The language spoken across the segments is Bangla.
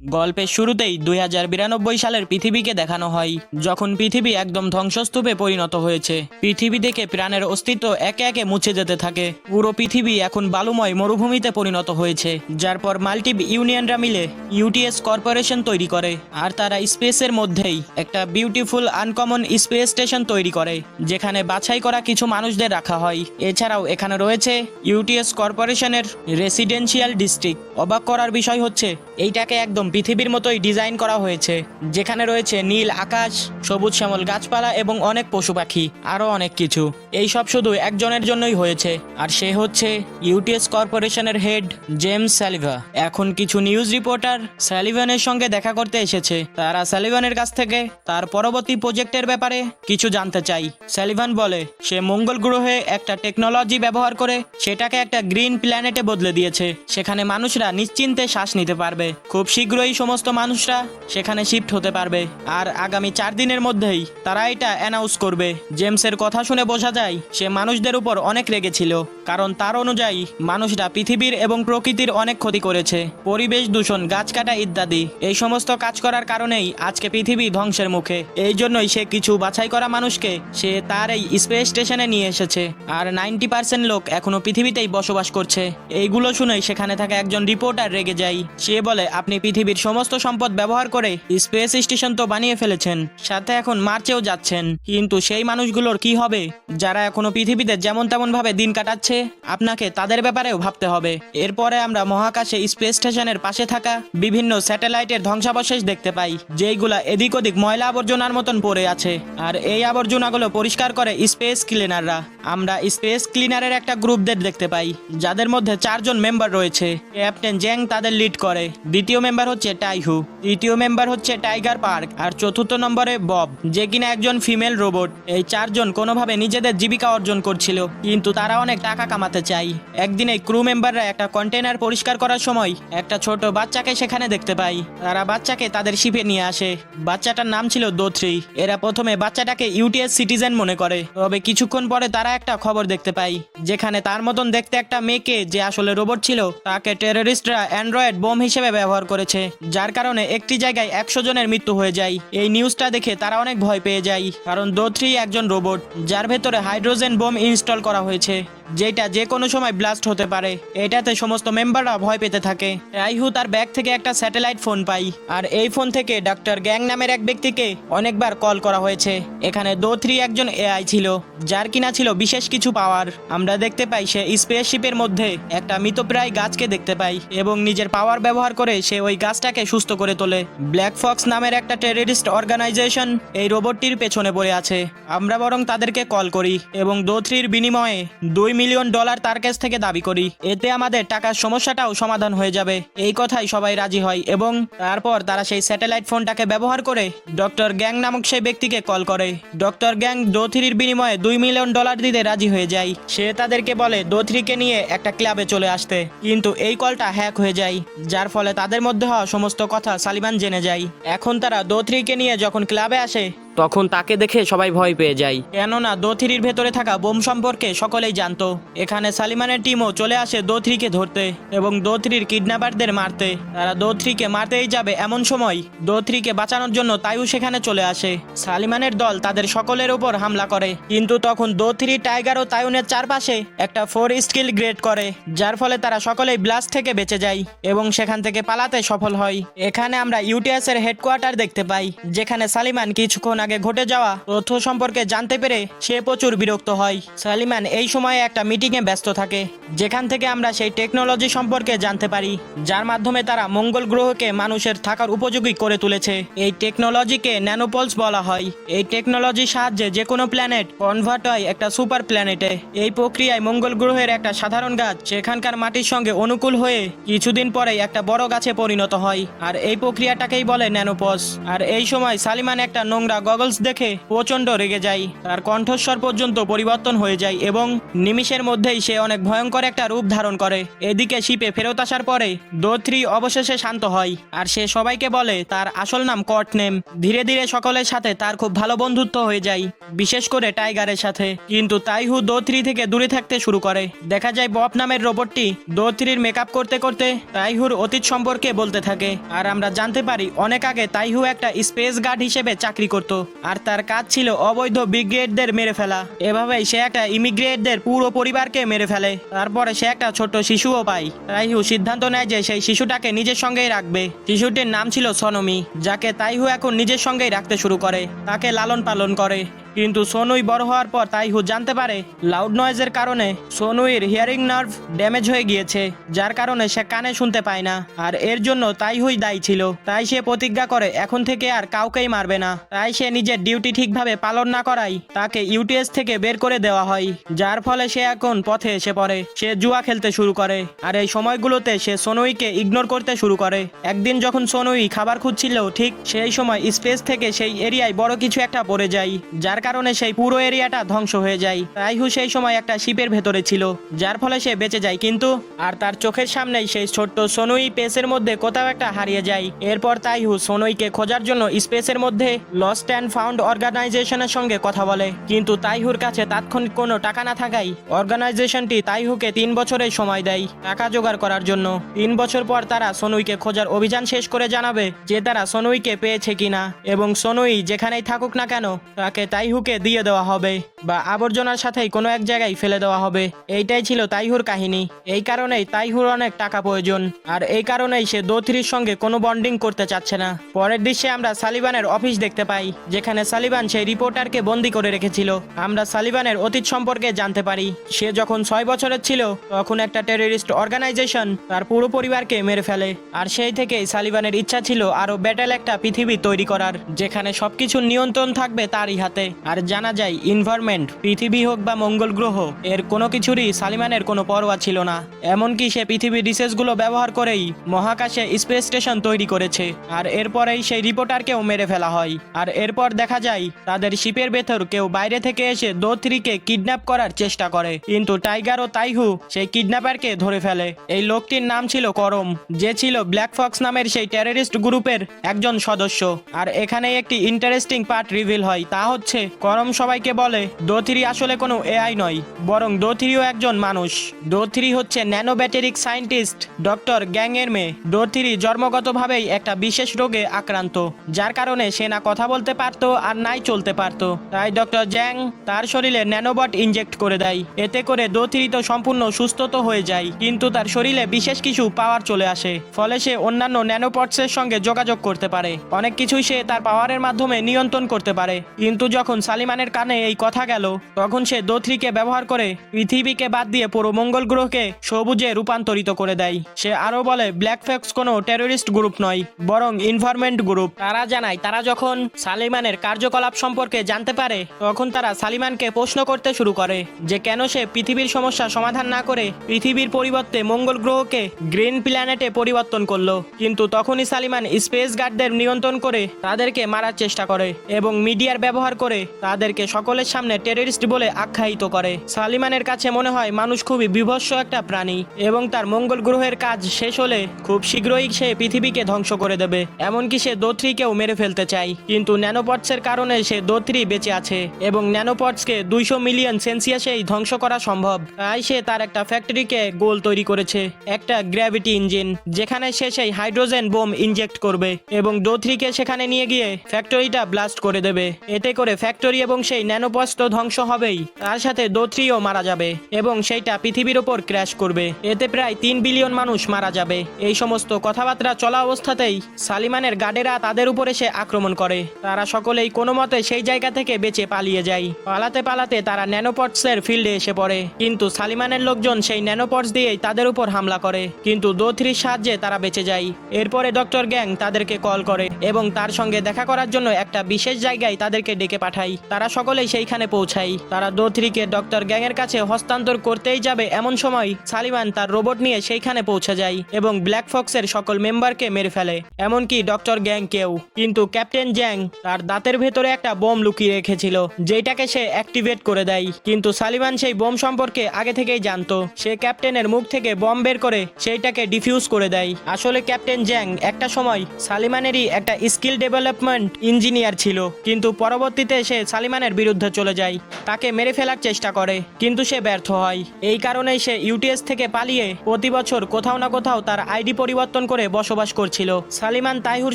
গল্পের শুরুতেই দুই হাজার বিরানব্বই সালের পৃথিবীকে দেখানো হয়, যখন পৃথিবী একদম ধ্বংসস্তূপে পরিণত হয়েছে। পৃথিবী থেকে প্রাণের অস্তিত্ব একে একে মুছে যেতে থাকে। পুরো পৃথিবী এখন বালুময় মরুভূমিতে পরিণত হয়েছে, যার পর মাল্টি ইউনিয়নরা মিলে ইউটিএস কর্পোরেশন তৈরি করে, আর তারা স্পেসের মধ্যেই একটা বিউটিফুল আনকমন স্পেস স্টেশন তৈরি করে, যেখানে বাছাই করা কিছু মানুষদের রাখা হয়। এছাড়াও এখানে রয়েছে ইউটিএস কর্পোরেশনের রেসিডেন্সিয়াল ডিস্ট্রিক্ট। অবাক করার বিষয় হচ্ছে, এইটাকে একদম পৃথিবীর মতোই ডিজাইন করা হয়েছে। যেখানে রয়েছে নীল আকাশ, সবুজ শ্যামল গাছপালা এবং অনেক পশু পাখি, আরও অনেক কিছু। এই সব শুধু একজনের জন্যই হয়েছে। আর সে হচ্ছে ইউটিএস কর্পোরেশনের হেড জেমস স্যালিভা এখন কিছু নিউজ রিপোর্টার স্যালিভানের সঙ্গে দেখা করতে এসেছে। তারা স্যালিভানের কাছ থেকে তার পরবর্তী প্রজেক্টের ব্যাপারে কিছু জানতে চাই। স্যালিভান বলে, সে মঙ্গল গ্রহে একটা টেকনোলজি ব্যবহার করে সেটাকে একটা গ্রিন প্ল্যানেটে বদলে দিয়েছে। সেখানে মানুষরা নিশ্চিন্তে শ্বাস নিতে পারবে। খুব শীঘ্রই সমস্ত মানুষরা সেখানে শিফট হতে পারবে। আর আগামী চার দিনের মধ্যেই তারা এটা অ্যানাউন্স করবে। জেমসের কথা শুনে বোঝা যায়, সে মানুষদের উপর অনেক রেগেছিল। কারণ তার অনুযায়ী, মানুষরা পৃথিবীর এবং প্রকৃতির অনেক ক্ষতি করেছে। পরিবেশ দূষণ, গাছ কাটা ইত্যাদি, এই সমস্ত কাজ করার কারণেই আজকে পৃথিবী ধ্বংসের মুখে। এই জন্যই সে কিছু বাছাই করা মানুষকে সে তার এই স্পেস স্টেশনে নিয়ে এসেছে। আর নাইনটি পার্সেন্ট লোক এখনও পৃথিবীতেই বসবাস করছে। এইগুলো শুনেই সেখানে থাকা একজন রিপোর্টার রেগে যায়। সে বলে, আপনি পৃথিবীর সমস্ত সম্পদ ব্যবহার করে স্পেস স্টেশন তো বানিয়ে ফেলেছেন, সাথে এখন মার্চেও যাচ্ছেন। কিন্তু সেই মানুষগুলোর কি হবে? যারা এখনও পৃথিবীতে যেমন তেমন ভাবে দিন কাটাচ্ছে, আপনাকে তাদের ব্যাপারেও ভাবতে হবে। এরপরে আমরা মহাকাশে স্পেস স্টেশনের পাশে থাকা বিভিন্ন স্যাটেলাইটের ধ্বংসাবশেষ দেখতে পাই, যেইগুলা এদিক ওদিক ময়লা আবর্জনার মতন পড়ে আছে। আর এই আবর্জনাগুলো পরিষ্কার করে স্পেস ক্লিনাররা। আমরা স্পেস ক্লিনারের একটা গ্রুপদের দেখতে পাই, যাদের মধ্যে চারজন মেম্বার রয়েছে। ক্যাপ্টেন জ্যাং তাদের লিড করে। দ্বিতীয় মেম্বার হচ্ছে টাইহু তৃতীয় মেম্বার হচ্ছে টাইগার পার্ক আর চতুর্থ নম্বরে বব যে কিনা একজন ফিমেল রোবট এই চারজন কোনোভাবে নিজেদের জীবিকা অর্জন করছিল, কিন্তু তারা অনেক টাকা কামাতে চাই একদিন এই ক্রু মেম্বাররা একটা কন্টেনার পরিষ্কার করার সময় একটা ছোট বাচ্চাকে সেখানে দেখতে পাই তারা বাচ্চাকে তাদের শিপে নিয়ে আসে। বাচ্চাটার নাম ছিল দোথ্রি এরা প্রথমে বাচ্চাটাকে ইউটিএস সিটিজেন মনে করে, তবে কিছুক্ষণ পরে তারা একটা খবর দেখতে পাই যেখানে তার মতন দেখতে একটা মেয়েকে যে আসলে রোবট ছিল, তাকে টেররিস্টরা অ্যান্ড্রয়েড বোম হিসেবে ব্যবহার করেছে। যার কারণে একটি জায়গায় একশো জনের মৃত্যু হয়ে যায়। এই নিউজটা দেখে তারা অনেক ভয় পেয়ে যায়, কারণ দোথ্রি একজন রোবট, যার ভেতরে হাইড্রোজেন বোম ইনস্টল করা হয়েছে। যেটা যে কোনো সময় ব্লাস্ট হতে পারে। এটাতে সমস্ত মেম্বাররা ভয় পেতে থাকে। রাইহু তার ব্যাগ থেকে একটা স্যাটেলাইট ফোন পাই। আর এই ফোন থেকে ডাক্তার গ্যাং নামের এক ব্যক্তিকে অনেকবার কল করা হয়েছে। এখানে দো থ্রি একজন এআই ছিল, যার কিনা ছিল বিশেষ কিছু পাওয়ার আমরা দেখতে পাই সে স্পেসশিপের মধ্যে একটা মৃতপ্রায় গাছকে দেখতে পাই এবং নিজের পাওয়ার ব্যবহার করে সে ওই গাছটাকে সুস্থ করে তোলে। ব্ল্যাক ফক্স নামের একটা টেররিস্ট অর্গানাইজেশন এই রোবটটির পেছনে পড়ে আছে। আমরা বরং তাদেরকে কল করি এবং দো থ্রির বিনিময়ে দুই মিলিয়ন ডলার তার কাছ থেকে দাবি করি। এতে আমাদের টাকার সমস্যাটাও সমাধান হয়ে যাবে। এই কথাই সবাই রাজি হয় এবং তারপর তারা সেই স্যাটেলাইট ফোনটাকে ব্যবহার করে ডক্টর গ্যাং নামক সেই ব্যক্তিকে কল করে। ডক্টর গ্যাং দোথরির বিনিময়ে দুই মিলিয়ন ডলার দিতে রাজি হয়ে যায়। সে তাদেরকে বলে দোথরিকে নিয়ে একটা ক্লাবে চলে আসতে। কিন্তু এই কলটা হ্যাক হয়ে যায়, যার ফলে তাদের মধ্যে হওয়া সমস্ত কথা সালিমান জেনে যায়। এখন তারা দোথরিকে নিয়ে যখন ক্লাবে আসে তখন তাকে দেখে সবাই ভয় পেয়ে যায়। কেননা দোথিরির ভেতরে থাকা বোম সম্পর্কে সকলেই জানতো। এখানে সালিমানের টিমও চলে আসে দোথরিকে ধরতে এবং দোথরির কিডন্যাপারদের মারতে। তারা দোথরিকে মারতেই যাবে এমন সময় দোথরিকে বাঁচানোর জন্য তাইও সেখানে চলে আসে। সালিমানের দল তাদের সকলের উপর হামলা করে। কিন্তু তখন দোথরি টাইগার ও তাইউনের চারপাশে একটা ফোর স্কিল গ্রেড করে, যার ফলে তারা সকলেই ব্লাস্ট থেকে বেঁচে যায় এবং সেখান থেকে পালাতে সফল হয়। এখানে আমরা ইউটিএস এর হেডকোয়ার্টার দেখতে পাই, যেখানে সালিমান কিছুক্ষণ আগে ঘটে যাওয়া তথ্য সম্পর্কে জানতে পেরে সে প্রচুর বিরক্ত হয়। সালিমান এই সময়ে একটা মিটিংয়ে ব্যস্ত থাকে। যেখান থেকে আমরা সেই টেকনোলজি সম্পর্কে জানতে পারি, যার মাধ্যমে তারা মঙ্গল গ্রহকে মানুষের থাকার উপযোগী করে তুলেছে। এই টেকনোলজিকে ন্যানোপলস বলা হয়। এই টেকনোলজির সাহায্যে যে কোনো প্ল্যানেট কনভার্ট হয় একটা সুপার প্ল্যানেটে। এই প্রক্রিয়ায় মঙ্গল গ্রহের একটা সাধারণ গাছ সেখানকার মাটির সঙ্গে অনুকূল হয়ে কিছুদিন পরেই একটা বড় গাছে পরিণত হয়। আর এই প্রক্রিয়াটাকেই বলে ন্যানোপস আর এই সময় সালিমান একটা নোংরা গগলস দেখে প্রচণ্ড রেগে যায়। তার কণ্ঠস্বর পর্যন্ত পরিবর্তন হয়ে যায় এবং নিমিষের মধ্যেই সে অনেক ভয়ঙ্কর একটা রূপ ধারণ করে। এদিকে শিপে ফেরত আসার পরে দো থ্রি অবশেষে শান্ত হয় আর সে সবাইকে বলে, তার আসল নাম কট নেম ধীরে ধীরে সকলের সাথে তার খুব ভালো বন্ধুত্ব হয়ে যায়, বিশেষ করে টাইগারের সাথে। কিন্তু তাইহু দো থ্রি থেকে দূরে থাকতে শুরু করে। দেখা যায় বব নামের রোবটটি দো থ্রির মেকআপ করতে করতে তাইহুর অতীত সম্পর্কে বলতে থাকে। আর আমরা জানতে পারি, অনেক আগে তাইহু একটা স্পেস গার্ড হিসেবে চাকরি করত। আর তার কাজ ছিল অবৈধ ব্রিগেডদের মেরে ফেলা। এভাবেই সে একটা ইমিগ্রেটদের পুরো পরিবারকে মেরে ফেলে। তারপরে সে একটা ছোট শিশুও পায়। তাইহু সিদ্ধান্ত নেয় যে সেই শিশুটাকে নিজের সঙ্গেই রাখবে। শিশুটির নাম ছিল সনমি, যাকে তাইহু এখন নিজের সঙ্গেই রাখতে শুরু করে। তাকে লালন পালন করে। কিন্তু সোনুই বড় হওয়ার পর তাইহু জানতে পারে লাউড নয়েজের কারণে সোনুইর হিয়ারিং নার্ভ ড্যামেজ হয়ে গিয়েছে, যার কারণে সে কানে শুনতে পায় না। আর এর জন্য তাইহুই দায়ী ছিল। তাই সে প্রতিজ্ঞা করে এখন থেকে আর কাউকেই মারবে না। তাই সে নিজের ডিউটি ঠিকভাবে পালন না করাই তাকে ইউটিএস থেকে বের করে দেওয়া হয়, যার ফলে সে এখন পথে এসে পড়ে। সে জুয়া খেলতে শুরু করে আর এই সময়গুলোতে সে সোনুইকে ইগনোর করতে শুরু করে। একদিন যখন সোনুই খাবার খুঁজছিল, ঠিক সেই সময় স্পেস থেকে সেই এরিয়ায় বড় কিছু একটা পড়ে যায়, যার কারণে সেই পুরো এরিয়াটা ধ্বংস হয়ে যায়। তাইহু সেই সময় একটা শিপের ভেতরে ছিল, যার ফলে সে বেঁচে যায় কিন্তু, আর তার চোখের সামনেই সেই ছোট্ট সোনুই পেসের মধ্যে কোথাও একটা হারিয়ে যায়। এরপর তাইহু সোনুইকে খোঁজার জন্য স্পেসের মধ্যে লস্ট অ্যান্ড ফাউন্ড অর্গানাইজেশনের সঙ্গে কথা বলে। কিন্তু তাইহুর কাছে তাৎক্ষণিক কোনো টাকা না থাকায় অর্গানাইজেশনটি তাইহুকে তিন বছরের সময় দেয় টাকা জোগাড় করার জন্য। তিন বছর পর তারা সোনুইকে খোঁজার অভিযান শেষ করে জানাবে যে তারা সোনুইকে পেয়েছে কিনা, এবং সোনুই যেখানেই থাকুক না কেন, তাকে তাইহুকে দিয়ে দেওয়া হবে বা আবর্জনার সাথেই কোনো এক জায়গায় ফেলে দেওয়া হবে। এইটাই ছিল তাইহুর কাহিনী। এই কারণেই তাইহুর অনেক টাকা প্রয়োজন। আর এই কারণেই সে দোথরির সঙ্গে কোনো বন্ডিং করতে চাচ্ছে না। পরের দৃশ্যে আমরা সালিবানের অফিস দেখতে পাই, যেখানে সালিবান সেই রিপোর্টারকে বন্দি করে রেখেছিল। আমরা সালিবানের অতীত সম্পর্কে জানতে পারি, সে যখন ছয় বছরের ছিল, তখন একটা টেররিস্ট অর্গানাইজেশন তার পুরো পরিবারকে মেরে ফেলে। আর সেই থেকেই সালিবানের ইচ্ছা ছিল আরও ব্যাটেল একটা পৃথিবী তৈরি করার, যেখানে সবকিছুর নিয়ন্ত্রণ থাকবে তারই হাতে। আর জানা যায় ইনভারমেন্ট পৃথিবী হোক বা মঙ্গল গ্রহ, এর কোনো কিছুরই সালিমানের কোনো পরোয়া ছিল না। এমনকি সে পৃথিবীর রিসেসগুলো ব্যবহার করেই মহাকাশে স্পেস স্টেশন তৈরি করেছে। আর এরপরেই সেই রিপোর্টারকেও মেরে ফেলা হয়। আর এরপর দেখা যায়, তাদের শিপের ভেতর কেউ বাইরে থেকে এসে দো থ্রিকে কিডন্যাপ করার চেষ্টা করে। কিন্তু টাইগার ও তাইহু সেই কিডন্যাপারকে ধরে ফেলে। এই লোকটির নাম ছিল করম, যে ছিল ব্ল্যাক ফক্স নামের সেই টেররিস্ট গ্রুপের একজন সদস্য। আর এখানে একটি ইন্টারেস্টিং পার্ট রিভিল হয়, তা হচ্ছে করম সবাইকে বলে দো থ্রি আসলে কোনো এআই নয়, বরং দো থ্রিও একজন মানুষ। দো থ্রি হচ্ছে ন্যানো ব্যাটারিক সায়েন্টিস্ট, ডক্টর গ্যাং এর মেয়ে। দো থ্রি জন্মগতভাবেই একটা বিশেষ রোগে আক্রান্ত, যার কারণে সে না কথা বলতে পারতো আর নাই চলতে পারতো। তাই ডক্টর জ্যাং তার শরীরে ন্যানোবট ইনজেক্ট করে দেয়, এতে করে দো থ্রি তো সম্পূর্ণ সুস্থ তো হয়ে যায়, কিন্তু তার শরীরে বিশেষ কিছু পাওয়ার চলে আসে, ফলে সে অন্যান্য ন্যানোপটসের সঙ্গে যোগাযোগ করতে পারে। অনেক কিছুই সে তার পাওয়ারের মাধ্যমে নিয়ন্ত্রণ করতে পারে, কিন্তু যখন সালিমানের কানে এই কথা গেল, তখন সে দোথ্রিকে ব্যবহার করে পৃথিবীকে বাদ দিয়ে পুরো মঙ্গল গ্রহকে সবুজে রূপান্তরিত করে দেয়। সে আরও বলে ব্ল্যাক ফ্যাক্স কোনো টেররিস্ট গ্রুপ নয়, বরং ইনভারমেন্ট গ্রুপ তারা জানায়, তারা যখন সালিমানের কার্যকলাপ সম্পর্কে জানতে পারে, তখন তারা সালিমানকে প্রশ্ন করতে শুরু করে যে কেন সে পৃথিবীর সমস্যা সমাধান না করে পৃথিবীর পরিবর্তে মঙ্গল গ্রহকে গ্রিন প্ল্যানেটে পরিবর্তন করল। কিন্তু তখনই সালিমান স্পেস গার্ডদের নিয়ন্ত্রণ করে তাদেরকে মারার চেষ্টা করে এবং মিডিয়ার ব্যবহার করে তাদেরকে সকলের সামনে টেররিস্ট বলে আখ্যায়িত করে। সালিমানের কাছে মনে হয় মানুষ খুবই বিভৎস একটা প্রাণী এবং তার মঙ্গল গ্রহের কাজ শেষ হলে খুব শীঘ্রই সে পৃথিবীকে ধ্বংস করে দেবে। এমনকি সে দোথ্রিকেও মেরে ফেলতে চায়। কিন্তু ন্যানোপটসের কারণে সে দোথ্রি বেঁচে আছে এবং ন্যানোপটসকে দুইশো মিলিয়ন সেন্সিয়াসেই ধ্বংস করা সম্ভব। তাই সে তার একটা ফ্যাক্টরিকে গোল তৈরি করেছে, একটা গ্র্যাভিটি ইঞ্জিন, যেখানে সে সেই হাইড্রোজেন বোম ইনজেক্ট করবে এবং দোথ্রিকে সেখানে নিয়ে গিয়ে ফ্যাক্টরিটা ব্লাস্ট করে দেবে। এতে করে ফ্যাক্টরি এবং সেই ন্যানোপটস তো ধ্বংস হবেই। তার সাথে দোথ্রিও মারা যাবে এবং সেইটা পৃথিবীর ওপর ক্র্যাশ করবে। এতে প্রায় তিন বিলিয়ন মানুষ মারা যাবে। এই সমস্ত কথাবার্তা চলা অবস্থাতেই সালিমানের গার্ডেরা তাদের উপর এসে আক্রমণ করে। তারা সকলেই কোনো মতে সেই জায়গা থেকে বেঁচে পালিয়ে যায়। পালাতে পালাতে তারা ন্যানোপটসের ফিল্ডে এসে পড়ে। কিন্তু সালিমানের লোকজন সেই ন্যানোপটস দিয়েই তাদের উপর হামলা করে। কিন্তু দোথরির সাহায্যে তারা বেঁচে যায়। এরপরে ডক্টর গ্যাং তাদেরকে কল করে এবং তার সঙ্গে দেখা করার জন্য একটা বিশেষ জায়গায় তাদেরকে ডেকে পাঠায়। পাঠায় তারা সকলেই সেইখানে পৌঁছায় তারা দোথরিকে ডক্টর গ্যাংয়ের কাছে হস্তান্তর করতেই যাবে এমন সময় সালিমান তার রোবট নিয়ে সেইখানে পৌঁছে যায় এবং ব্ল্যাক ফক্সের সকল মেম্বারকে মেরে ফেলে। এমনকি ডক্টর গ্যাং কেউ কিন্তু ক্যাপ্টেন জ্যাং তার দাঁতের ভেতরে একটা বোম লুকিয়ে রেখেছিল যেটাকে সে অ্যাক্টিভেট করে দেয়। কিন্তু সালিমান সেই বোম সম্পর্কে আগে থেকেই জানতো। সে ক্যাপ্টেনের মুখ থেকে বম বের করে সেইটাকে ডিফিউজ করে দেয়। আসলে ক্যাপ্টেন জ্যাং একটা সময় সালিমানেরই একটা স্কিল ডেভেলপমেন্ট ইঞ্জিনিয়ার ছিল। কিন্তু পরবর্তীতে সে সালিমানের বিরুদ্ধে চলে যায়। তাকে মেরে ফেলার চেষ্টা করে, কিন্তু সে ব্যর্থ হয়। এই কারণেই সে ইউটিএস থেকে পালিয়ে প্রতি বছর কোথাও না কোথাও তার আইডি পরিবর্তন করে বসবাস করছিল। সালিমান তাইহুর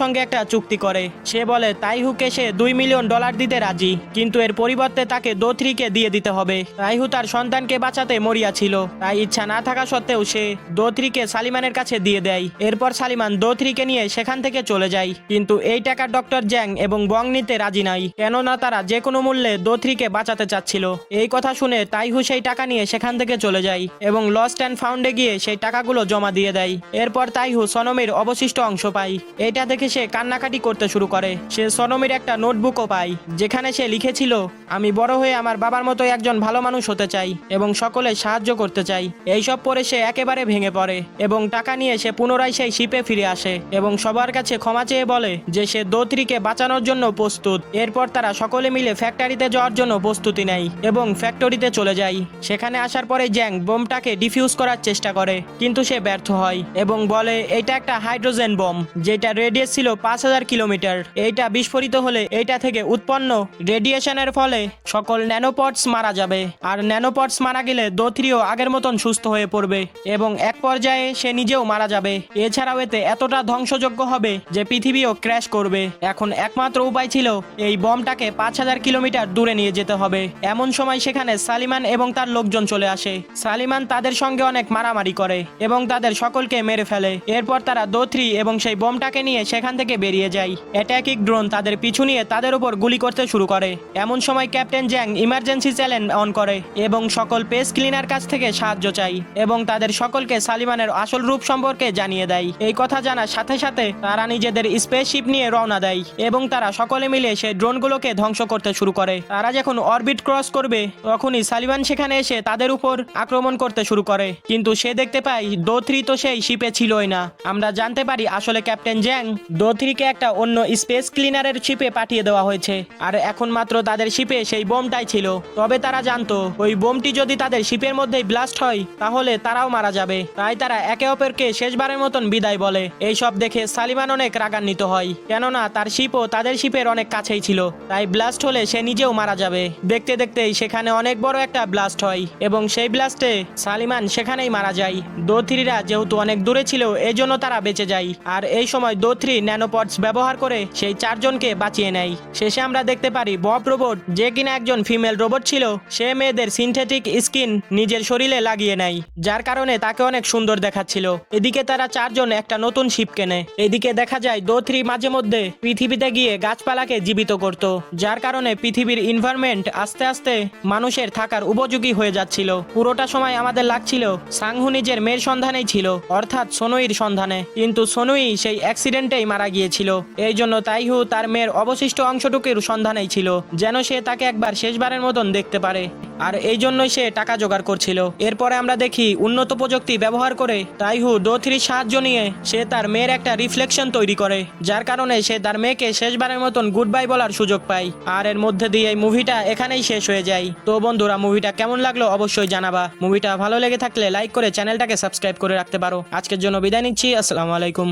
সঙ্গে একটা চুক্তি করে। সে বলে, তাইহুকে সে দুই মিলিয়ন ডলার দিতে রাজি, কিন্তু এর পরিবর্তে তাকে দোথরিকে দিয়ে দিতে হবে। তাইহু তার সন্তানকে বাঁচাতে মরিয়া ছিল। তাই ইচ্ছা না থাকা সত্ত্বেও সে দোথরিকে সালিমানের কাছে দিয়ে দেয়। এরপর সালিমান দোথরিকে নিয়ে সেখান থেকে চলে যায়। কিন্তু এই টাকা ডক্টর জ্যাং এবং বং নিতে রাজি নাই। কেননা তারা যে কোনো মূল্যে দোথরিকে বাঁচাতে চাচ্ছিল। এই কথা শুনে তাইহু সেই টাকা নিয়ে সেখান থেকে চলে যায় এবং লস্ট অ্যান্ড ফাউন্ডে গিয়ে সেই টাকাগুলো জমা দিয়ে দেয়। এরপর তাইহু সনমের অবশিষ্ট অংশ পায়। এটা দেখে সে কান্নাকাটি করতে শুরু করে। সে সনমের একটা নোটবুকও পায়, যেখানে সে লিখেছিল, আমি বড় হয়ে আমার বাবার মতো একজন ভালো মানুষ হতে চাই এবং সকলে সাহায্য করতে চাই। এইসব পরে সে একেবারে ভেঙে পড়ে এবং টাকা নিয়ে সে পুনরায় সেই শিপে ফিরে আসে এবং সবার কাছে ক্ষমা চেয়ে বলে যে সে দোত্রিকে বাঁচানোর জন্য প্রস্তুত। এরপর তারা সকলে মিলে ফ্যাক্টরিতে যাওয়ার জন্য প্রস্তুতি নেয় এবং ফ্যাক্টরিতে চলে যায়। সেখানে আসার পরে জ্যাং বোমটাকে ডিফিউজ করার চেষ্টা করে, কিন্তু সে ব্যর্থ হয় এবং বলে, এটা একটা হাইড্রোজেন বোম, যেটা রেডিয়াস ছিল পাঁচ হাজার কিলোমিটার। এইটা বিস্ফোরিত হলে এইটা থেকে উৎপন্ন রেডিয়েশনের ফলে সকল ন্যানোপটস মারা যাবে। আর ন্যানোপটস মারা গেলে দোথরিও আগের মতন সুস্থ হয়ে পড়বে এবং এক পর্যায়ে সে নিজেও মারা যাবে। এছাড়াও এতে এতটা ধ্বংসযোগ্য হবে যে পৃথিবীও ক্র্যাশ করবে। এখন একমাত্র উপায় ছিল এই বমটাকে পাঁচ হাজার কিলোমিটার দূরে নিয়ে যেতে হবে। এমন সময় সেখানে সালিমান এবং তার লোকজন চলে আসে। সালিমান তাদের সঙ্গে অনেক মারামারি করে এবং তাদের সকলকে মেরে ফেলে। এরপর তারা দোথরি এবং সেই বোমটাকে নিয়ে সেখান থেকে বেরিয়ে যায়। অ্যাটাকিক ড্রোন তাদের পিছু নিয়ে তাদের উপর গুলি করতে শুরু করে। এমন সময় captain Jang emergency challenge on করে এবং সকল পেস ক্লিনার কাছ থেকে সাহায্য চাই এবং তাদের সকলকে সালিমানের আসল রূপ সম্পর্কে জানিয়ে দেয়। এই কথা জানার সাথে সাথে তারা নিজেদের স্পেসশিপ নিয়ে রওনা দেয় এবং তারা সকলে মিলে সেই ড্রোনগুলোকে ধ্বংস করতে শুরু করে। তারা যখন অরবিট ক্রস করবে, তখনই সালিবান সেখানে এসে তাদের উপর আক্রমণ করতে শুরু করে। কিন্তু সে দেখতে পায় দোথরি তো সেই শিপে ছিলই না। আমরা জানতে পারি আসলে ক্যাপ্টেন জ্যাং দোথরিকে একটা অন্য স্পেস ক্লিনারের শিপে পাঠিয়ে দেওয়া হয়েছে। আর এখন মাত্র তাদের শিপে সেই বোমটাই ছিল। তবে তারা জানতো, ওই বোমটি যদি তাদের শিপের মধ্যেই ব্লাস্ট হয়, তাহলে তারাও মারা যাবে। তাই তারা একে অপরকে শেষবারের মতন বিদায় বলে। এই সব দেখে সালিমান অনেক রাগান্বিত হয়। কেননা তার শিপও তাদের শিপের অনেক কাছেই ছিল। তাই ব্লাস্ট হলে সে নিজেও মারা যাবে। দেখতে দেখতেই সেখানে অনেক বড় একটা ব্লাস্ট হয় এবং সেই ব্লাস্টে সালিমান সেখানেই মারা যায়। দোথরিরা যেহেতু অনেক দূরে ছিল এই জন্য তারা বেঁচে যায়। আর এই সময় দোথরি ন্যানোপডস ব্যবহার করে সেই চারজনকে বাঁচিয়ে নেয়। শেষে আমরা দেখতে পারি বব রোবট, যে কিনা একজন ফিমেল রোবট ছিল, সে মেয়েদের সিনথেটিক স্কিন নিজের শরীরে লাগিয়ে নেয়, যার কারণে তাকে অনেক সুন্দর দেখাচ্ছিল। এদিকে তারা চারজন একটা নতুন শিপ কেনে। এদিকে দেখা যায় দোথরি মাঝে মধ্যে পৃথিবীতে গিয়ে গাছপালাকে জীবিত করত, যার কারণে পৃথিবীর ইনভারমেন্ট আস্তে আস্তে মানুষের থাকার উপযোগী হয়ে যাচ্ছিল। পুরোটা সময় আমাদের লাগছিল সাংহু নিজের মেয়ের সন্ধানেই ছিল, অর্থাৎ সোনুইর সন্ধানে। কিন্তু সোনুই সেই অ্যাক্সিডেন্টেই মারা গিয়েছিল। এই জন্য তাইহু তার মেয়ের অবশিষ্ট অংশটুকুর সন্ধানেই ছিল, যেন সে তাকে একবার শেষবারের মতন দেখতে পারে। আর এই জন্যই সে টাকা জোগাড় করছিল। এরপরে আমরা দেখি উন্নত প্রযুক্তি ব্যবহার করে তাইহু দোথরির সাহায্য নিয়ে সে তার মেয়ের একটা রিফ্লেকশন তৈরি করে, যার কারণে সে তার মেয়েকে শেষবারের মতন গুড বাই বলার সুযোগ পায়। আর এর মধ্যে দিয়ে এই মুভিটা এখানেই শেষ হয়ে যায়। তো বন্ধুরা, মুভিটা কেমন লাগল অবশ্যই জানাবা। মুভিটা ভালো লেগে থাকলে লাইক করে চ্যানেলটাকে সাবস্ক্রাইব করে রাখতে পারো। আজকের জন্য বিদায় নিচ্ছি। আসসালামু আলাইকুম।